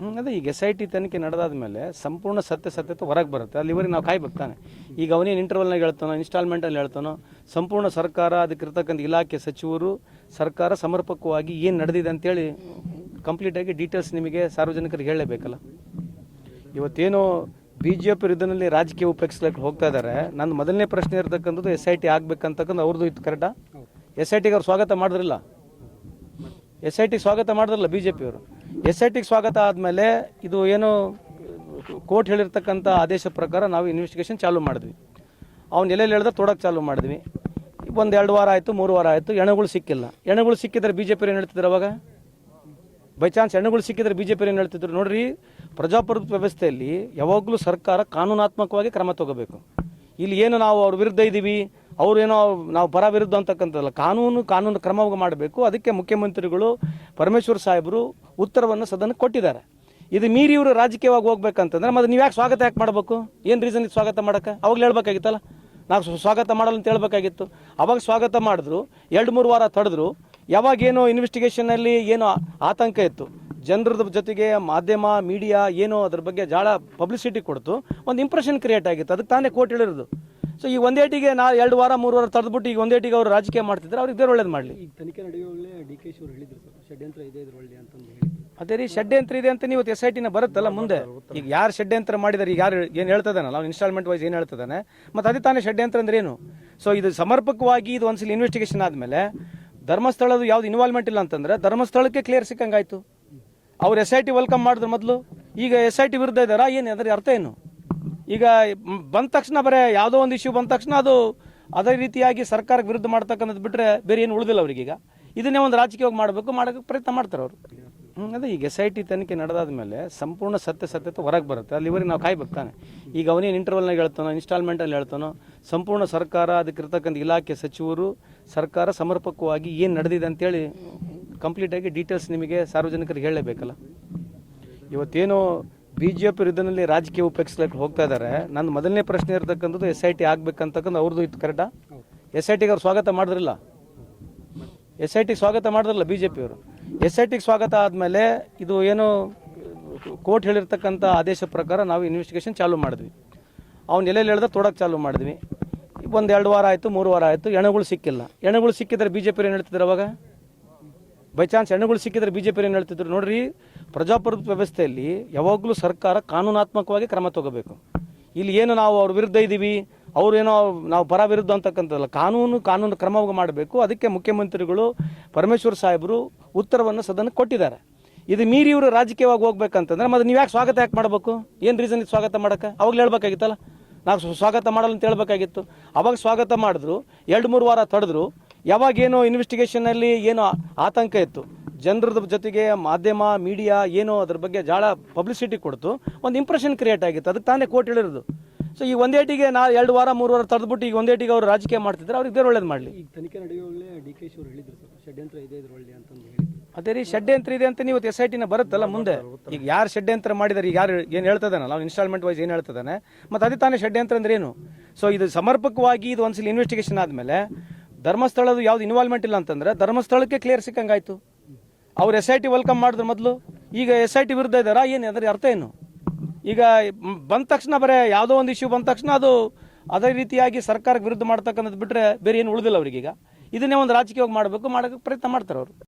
ಅದೇ ಈಗ S I T ತನಿಖೆ ನಡೆದಾದ ಮೇಲೆ ಸಂಪೂರ್ಣ ಸತ್ಯ ಸತ್ಯತೆ ಹೊರಗೆ ಬರುತ್ತೆ. ಅಲ್ಲಿವರೆಗೆ ನಾವು ಕಾಯ್ಬೇಕು ತಾನೆ ಈಗ ಅವನೇನು ಇಂಟರ್ವಲ್ನಾಗ ಹೇಳ್ತಾನೋ ಇನ್ಸ್ಟಾಲ್ಮೆಂಟಲ್ಲಿ ಹೇಳ್ತಾನೋ ಸಂಪೂರ್ಣ ಸರ್ಕಾರ ಅದಕ್ಕೆ ಇರ್ತಕ್ಕಂಥ ಇಲಾಖೆ ಸಚಿವರು ಸರ್ಕಾರ ಸಮರ್ಪಕವಾಗಿ ಏನು ನಡೆದಿದೆ ಅಂತೇಳಿ ಕಂಪ್ಲೀಟಾಗಿ ಡೀಟೇಲ್ಸ್ ನಿಮಗೆ ಸಾರ್ವಜನಿಕರಿಗೆ ಹೇಳಲೇಬೇಕಲ್ಲ. ಇವತ್ತೇನೋ ಬಿ ಜೆ ಪಿ ವಿರುದ್ಧನಲ್ಲಿ ರಾಜಕೀಯ ಉಪಯೋಗಿಸ್ಲಿಕ್ಕೆ ಹೋಗ್ತಾ ಇದ್ದಾರೆ ನನ್ನ ಮೊದಲನೇ ಪ್ರಶ್ನೆ ಇರತಕ್ಕಂಥದ್ದು ಎಸ್ ಐ ಟಿ ಆಗ್ಬೇಕಂತಕ್ಕಂಥ ಅವ್ರದ್ದು ಇತ್ತು ಕರೆಕ್ಟಾ ಎಸ್ ಐ ಟಿಗೆ ಅವ್ರು ಸ್ವಾಗತ ಮಾಡಿದ್ರಲ್ಲ? ಎಸ್ ಐ ಟಿಗೆ ಸ್ವಾಗತ ಮಾಡಿದ್ರಲ್ಲ ಬಿ ಜೆ ಪಿಯವರು ಎಸ್ ಐ ಟಿಗೆ ಸ್ವಾಗತ ಆದಮೇಲೆ ಇದು ಏನು ಕೋರ್ಟ್ ಹೇಳಿರ್ತಕ್ಕಂಥ ಆದೇಶ ಪ್ರಕಾರ ನಾವು ಇನ್ವೆಸ್ಟಿಗೇಷನ್ ಚಾಲೂ ಮಾಡಿದ್ವಿ. ಅವ್ನು ಎಲ್ಲೆಲ್ಲಿ ಹೇಳಿದ್ರೆ ತೊಡಕ್ಕೆ ಚಾಲೂ ಮಾಡಿದ್ವಿ. ಒಂದು ಎರಡು ವಾರ ಆಯಿತು, ಮೂರು ವಾರ ಆಯಿತು, ಎಣಗಳು ಸಿಕ್ಕಿಲ್ಲ. ಎಣಗಳು ಸಿಕ್ಕಿದ್ರೆ ಬಿ ಜೆ ಪಿ ಏನು ಹೇಳ್ತಿದ್ರು ಅವಾಗ? ಬೈ ಚಾನ್ಸ್ ಎಣಗಳು ಸಿಕ್ಕಿದ್ರೆ ಬಿ ಜೆ ಪಿ ಏನು ಹೇಳ್ತಿದ್ರು? ನೋಡ್ರಿ, ಪ್ರಜಾಪ್ರಭುತ್ವ ವ್ಯವಸ್ಥೆಯಲ್ಲಿ ಯಾವಾಗಲೂ ಸರ್ಕಾರ ಕಾನೂನಾತ್ಮಕವಾಗಿ ಕ್ರಮ ತಗೋಬೇಕು. ಇಲ್ಲಿ ಏನು ನಾವು ಅವ್ರ ವಿರುದ್ಧ ಇದ್ದೀವಿ ಅವ್ರೇನೋ ನಾವು ಪರ ವಿರುದ್ಧ ಅಂತಕ್ಕಂಥದ್ದಲ್ಲ, ಕಾನೂನು ಕಾನೂನು ಕ್ರಮವಾಗಿ ಮಾಡಬೇಕು. ಅದಕ್ಕೆ ಮುಖ್ಯಮಂತ್ರಿಗಳು, ಪರಮೇಶ್ವರ್ ಸಾಹೇಬರು ಉತ್ತರವನ್ನು ಸದನಕ್ಕೆ ಕೊಟ್ಟಿದ್ದಾರೆ. ಇದು ಮೀರಿ ಇವರು ರಾಜಕೀಯವಾಗಿ ಹೋಗ್ಬೇಕಂತಂದ್ರೆ, ಮತ್ತೆ ನೀವು ಯಾಕೆ ಸ್ವಾಗತ ಯಾಕೆ ಮಾಡಬೇಕು? ಏನು ರೀಸನ್ ಇದು ಸ್ವಾಗತ ಮಾಡೋಕ್ಕೆ? ಅವಾಗಲೇ ಹೇಳ್ಬೇಕಾಗಿತ್ತಲ್ಲ? ನಾವು ಸ್ವಾಗತ ಮಾಡಲು ಅಂತ ಹೇಳ್ಬೇಕಾಗಿತ್ತು. ಅವಾಗ ಸ್ವಾಗತ ಮಾಡಿದ್ರು, ಎರಡು ಮೂರು ವಾರ ತಡೆದ್ರು. ಯಾವಾಗೇನೋ ಇನ್ವೆಸ್ಟಿಗೇಷನಲ್ಲಿ ಏನೋ ಆತಂಕ ಇತ್ತು. ಜನರದ ಜೊತೆಗೆ ಮಾಧ್ಯಮ ಮೀಡಿಯಾ ಏನೋ ಅದ್ರ ಬಗ್ಗೆ ಜಾಳ ಪಬ್ಲಿಸಿಟಿ ಕೊಡ್ತು. ಒಂದು ಇಂಪ್ರೆಷನ್ ಕ್ರಿಯೇಟ್ ಆಗಿತ್ತು. ಅದಕ್ಕೆ ತಾನೇ ಕೋರ್ಟ್ ಹೇಳಿರೋದು. ಸೊ ಈ ಒಂದೇಟಿಗೆ ನಾ ಎರಡು ವಾರ ಮೂರು ವಾರ ತಡೆದ್ಬಿಟ್ಟು ಈಗ ಒಂದೇಟಿಗೆ ಅವರು ರಾಜಕೀಯ ಮಾಡ್ತಿದ್ರೆ ಅವ್ರಿಗೆ ಬೇರೆ ಒಳ್ಳೇದು ಮಾಡಲಿ. ಈಗ ತನಿಖೆ ನಡೆಯುವಾಗಲೇ ಡಿ ಕೆ ಶಿ ಅವರು ಹೇಳಿದ್ರು ಸರ್. ಷಡ್ಯಂತ್ರ ಇದೆ ಹೇಳಿದ್ರು. ಅದೇ ರೀ ಷಡ್ಯಂತ್ರ ಇದೆ ಅಂತ ನೀವು ಎಸ್ ಐ ಟಿನ ಬರುತ್ತಲ್ಲ ಮುಂದೆ. ಈಗ ಯಾರು ಷಡ್ಯಂತ್ರ ಮಾಡಿದಾರೆ ಈಗ ಯಾರು ಏನು ಹೇಳ್ತದಾನಲ್ಲ ಅವ್ನು ಇನ್ಸ್ಟಾಲ್ಮೆಂಟ್ ವೈಸ್ ಏನು ಹೇಳ್ತದಾನೆ. ಮತ್ತು ಅದೇ ತಾನೇ ಷಡ್ಯಂತ್ರ ಅಂದ್ರೆ ಏನು? ಸೊ ಇದು ಸಮರ್ಪಕವಾಗಿ ಇದು ಒಂದ್ಸಲ ಇನ್ವೆಸ್ಟಿಗೇಷನ್ ಆದಮೇಲೆ ಧರ್ಮಸ್ಥಳದ ಯಾವ್ದು ಇನ್ವಾಲ್ವ್ಮೆಂಟ್ ಇಲ್ಲ ಅಂತಂದ್ರೆ ಧರ್ಮಸ್ಥಳಕ್ಕೆ ಕ್ಲಿಯರ್ ಸಿಕ್ಕಂಗಾಯ್ತು. ಅವ್ರು ಎಸ್ ಐ ಟಿ ವೆಲ್ಕಮ್ ಮಾಡಿದ್ರು ಮೊದಲು. ಈಗ ಎಸ್ ಐ ಟಿ ವಿರುದ್ಧ ಇದ್ದಾರಾ ಏನು ಅದರ ಅರ್ಥ ಏನು? ಈಗ ಬಂದ ತಕ್ಷಣ ಬರೇ ಯಾವುದೋ ಒಂದು ಇಶ್ಯೂ ಬಂದ ತಕ್ಷಣ ಅದು ಅದೇ ರೀತಿಯಾಗಿ ಸರ್ಕಾರಕ್ಕೆ ವಿರುದ್ಧ ಮಾಡ್ತಕ್ಕಂಥದ್ದು ಬಿಟ್ಟರೆ ಬೇರೆ ಏನು ಉಳಿದಿಲ್ಲ ಅವ್ರಿಗೀಗ ಇದನ್ನೇ ಒಂದು ರಾಜಕೀಯವಾಗಿ ಮಾಡಬೇಕು, ಮಾಡೋಕ್ಕೆ ಪ್ರಯತ್ನ ಮಾಡ್ತಾರೆ ಅವರು. ಅದೇ ಈಗ ಎಸ್ ಐ ಟಿ ತನಿಖೆ ನಡೆದಾದ ಮೇಲೆ ಸಂಪೂರ್ಣ ಸತ್ಯ ಸತ್ಯತೆ ಹೊರಗೆ ಬರುತ್ತೆ. ಅಲ್ಲಿವರೆಗೆ ನಾವು ಕಾಯ್ಬೇಕು ಬರ್ತಾನೆ ಈಗ ಅವನೇನು ಇಂಟರ್ವಲ್ನಾಗ ಹೇಳ್ತಾನೋ ಇನ್ಸ್ಟಾಲ್ಮೆಂಟಲ್ಲಿ ಹೇಳ್ತಾನೋ, ಸಂಪೂರ್ಣ ಸರ್ಕಾರ, ಅದಕ್ಕೆ ಇರ್ತಕ್ಕಂಥ ಇಲಾಖೆ ಸಚಿವರು, ಸರ್ಕಾರ ಸಮರ್ಪಕವಾಗಿ ಏನು ನಡೆದಿದೆ ಅಂತೇಳಿ ಕಂಪ್ಲೀಟಾಗಿ ಡೀಟೇಲ್ಸ್ ನಿಮಗೆ ಸಾರ್ವಜನಿಕರಿಗೆ ಹೇಳಲೇಬೇಕಲ್ಲ. ಇವತ್ತೇನು ಬಿ ಜೆ ಪಿ ವಿರುದ್ಧದಲ್ಲಿ ರಾಜಕೀಯ ಉಪಯೋಗಿಸ್ಲಿಕ್ಕೆ ಹೋಗ್ತಾ ಇದ್ದಾರೆ. ನನ್ನ ಮೊದಲನೇ ಪ್ರಶ್ನೆ ಇರತಕ್ಕಂಥದ್ದು ಎಸ್ ಐ ಟಿ ಆಗ್ಬೇಕಂತಕ್ಕಂಥ ಅವ್ರದ್ದು ಇತ್ತು ಕರೆಕ್ಟಾ ಎಸ್ ಐ ಟಿಗೆ ಅವ್ರು ಸ್ವಾಗತ ಮಾಡಿದ್ರಲ್ಲ? ಎಸ್ ಐ ಟಿಗೆ ಸ್ವಾಗತ ಮಾಡಿದ್ರಲ್ಲ ಬಿ ಜೆ ಪಿಯವರು ಎಸ್ ಐ ಟಿಗೆ ಸ್ವಾಗತ ಆದಮೇಲೆ ಇದು ಏನು ಕೋರ್ಟ್ ಹೇಳಿರ್ತಕ್ಕಂಥ ಆದೇಶ ಪ್ರಕಾರ ನಾವು ಇನ್ವೆಸ್ಟಿಗೇಷನ್ ಚಾಲೂ ಮಾಡಿದ್ವಿ. ಅವ್ನು ಎಲ್ಲೆಲ್ಲಿ ಹೇಳ್ದ ತೊಡಕ್ಕೆ ಚಾಲೂ ಮಾಡಿದ್ವಿ. ಒಂದು ಎರಡು ವಾರ ಆಯಿತು ಮೂರು ವಾರ ಆಯಿತು ಎಣಗಳು ಸಿಕ್ಕಿಲ್ಲ. ಎಣಗಳು ಸಿಕ್ಕಿದ್ರೆ ಬಿ ಜೆ ಪಿ ಏನು ಹೇಳ್ತಿದ್ರು ಅವಾಗ? ಬೈ ಚಾನ್ಸ್ ಹೆಣ್ಣುಗಳು ಸಿಕ್ಕಿದ್ರೆ ಬಿ ಜೆ ಪಿ ಏನು ಹೇಳ್ತಿದ್ರು? ನೋಡ್ರಿ, ಪ್ರಜಾಪ್ರಭುತ್ವ ವ್ಯವಸ್ಥೆಯಲ್ಲಿ ಯಾವಾಗಲೂ ಸರ್ಕಾರ ಕಾನೂನಾತ್ಮಕವಾಗಿ ಕ್ರಮ ತಗೋಬೇಕು. ಇಲ್ಲಿ ಏನು ನಾವು ಅವ್ರ ವಿರುದ್ಧ ಇದ್ದೀವಿ ಅವರೇನೋ ನಾವು ಪರ ವಿರುದ್ಧ ಅಂತಕ್ಕಂಥದ್ದಲ್ಲ. ಕಾನೂನು ಕಾನೂನು ಕ್ರಮವಾಗಿ ಮಾಡಬೇಕು. ಅದಕ್ಕೆ ಮುಖ್ಯಮಂತ್ರಿಗಳು, ಪರಮೇಶ್ವರ್ ಸಾಹೇಬರು ಉತ್ತರವನ್ನು ಸದನಕ್ಕೆ ಕೊಟ್ಟಿದ್ದಾರೆ. ಇದು ಮೀರಿ ಇವರು ರಾಜಕೀಯವಾಗಿ ಹೋಗ್ಬೇಕಂತಂದ್ರೆ ಮತ್ತೆ ನೀವು ಯಾಕೆ ಸ್ವಾಗತ ಯಾಕೆ ಮಾಡಬೇಕು? ಏನು ರೀಸನ್ ಇದು ಸ್ವಾಗತ ಮಾಡೋಕ್ಕೆ ಅವಾಗಲೇ ಹೇಳ್ಬೇಕಾಗಿತ್ತಲ್ಲ? ನಾವು ಸ್ವಾಗತ ಮಾಡಲು ಅಂತ ಹೇಳ್ಬೇಕಾಗಿತ್ತು. ಅವಾಗ ಸ್ವಾಗತ ಮಾಡಿದ್ರು, ಎರಡು ಮೂರು ವಾರ ತಡೆದ್ರು. ಯಾವಾಗೇನೋ ಇನ್ವೆಸ್ಟಿಗೇಷನಲ್ಲಿ ಏನೋ ಆತಂಕ ಇತ್ತು. ಜನರದ ಜೊತೆಗೆ ಮಾಧ್ಯಮ ಮೀಡಿಯಾ ಏನೋ ಅದ್ರ ಬಗ್ಗೆ ಜಾಳ ಪಬ್ಲಿಸಿಟಿ ಕೊಡ್ತು. ಒಂದು ಇಂಪ್ರೆಷನ್ ಕ್ರಿಯೇಟ್ ಆಗಿತ್ತು. ಅದಕ್ಕೆ ತಾನೇ ಕೋರ್ಟ್ ಹೇಳಿರೋದು. ಸೊ ಈ ಒಂದೇಟಿಗೆ ನಾ ಎರಡು ವಾರ ಮೂರು ವಾರ ತಡೆದ್ಬಿಟ್ಟು ಈಗ ಒಂದೇಟಿಗೆ ಅವರು ರಾಜಕೀಯ ಮಾಡ್ತಿದ್ರೆ ಅವ್ರಿಗೆ ಬೇರೆ ಒಳ್ಳೇದು ಮಾಡಲಿ. ಈಗ ತನಿಖೆ ನಡೆಯುವಾಗಲೇ ಡಿ ಕೆ ಶಿವರು ಹೇಳಿದ್ರು ಸರ್ ಷಡ್ಯಂತ್ರ ಇದೆ ಇದರೊಳಗೆ ಅಂತಂದು ಹೇಳಿದ್ರು. ಅದೇ ರೀ ಷಡ್ಯಂತ್ರ ಇದೆ ಅಂತ ನೀವು ಎಸ್ ಐ ಟಿನ ಬರುತ್ತಲ್ಲ ಮುಂದೆ. ಈಗ ಯಾರು ಷಡ್ಯಂತ್ರ ಮಾಡಿದಾರೆ ಈಗ ಯಾರು ಏನು ಹೇಳ್ತದಾನಲ್ಲ ಅವ್ನು ಇನ್ಸ್ಟಾಲ್ಮೆಂಟ್ ವೈಸ್ ಏನು ಹೇಳ್ತದಾನೆ? ಮತ್ತು ಅದೇ ತಾನೇ ಷಡ್ಯಂತ್ರ ಅಂದ್ರೆ ಏನು? ಸೊ ಇದು ಸಮರ್ಪಕವಾಗಿ ಇದು ಒಂದ್ಸಲ ಇನ್ವೆಸ್ಟಿಗೇಷನ್ ಆದಮೇಲೆ ಧರ್ಮಸ್ಥಳದ ಯಾವ್ದು ಇನ್ವಾಲ್ವ್ಮೆಂಟ್ ಇಲ್ಲ ಅಂತಂದ್ರೆ ಧರ್ಮಸ್ಥಳಕ್ಕೆ ಕ್ಲಿಯರ್ ಸಿಕ್ಕಂಗಾಯ್ತು. ಅವ್ರು ಎಸ್ ಐ ಟಿ ವೆಲ್ಕಮ್ ಮಾಡಿದ್ರು ಮೊದಲು. ಈಗ ಎಸ್ ಐ ಟಿ ವಿರುದ್ಧ ಇದ್ದಾರಾ ಏನು ಅದ್ರ ಅರ್ಥ ಏನು? ಈಗ ಬಂದ ತಕ್ಷಣ ಬರೇ ಯಾವುದೋ ಒಂದು ಇಶ್ಯೂ ಬಂದ ತಕ್ಷಣ ಅದು ಅದೇ ರೀತಿಯಾಗಿ ಸರ್ಕಾರಕ್ಕೆ ವಿರುದ್ಧ ಮಾಡ್ತಕ್ಕಂಥದ್ದು ಬಿಟ್ಟರೆ ಬೇರೆ ಏನು ಉಳಿದಿಲ್ಲ ಅವ್ರಿಗೀಗ. ಇದನ್ನೇ ಒಂದು ರಾಜಕೀಯವಾಗಿ ಮಾಡಬೇಕು ಮಾಡೋಕ್ಕೆ ಪ್ರಯತ್ನ ಮಾಡ್ತಾರೆ ಅವರು.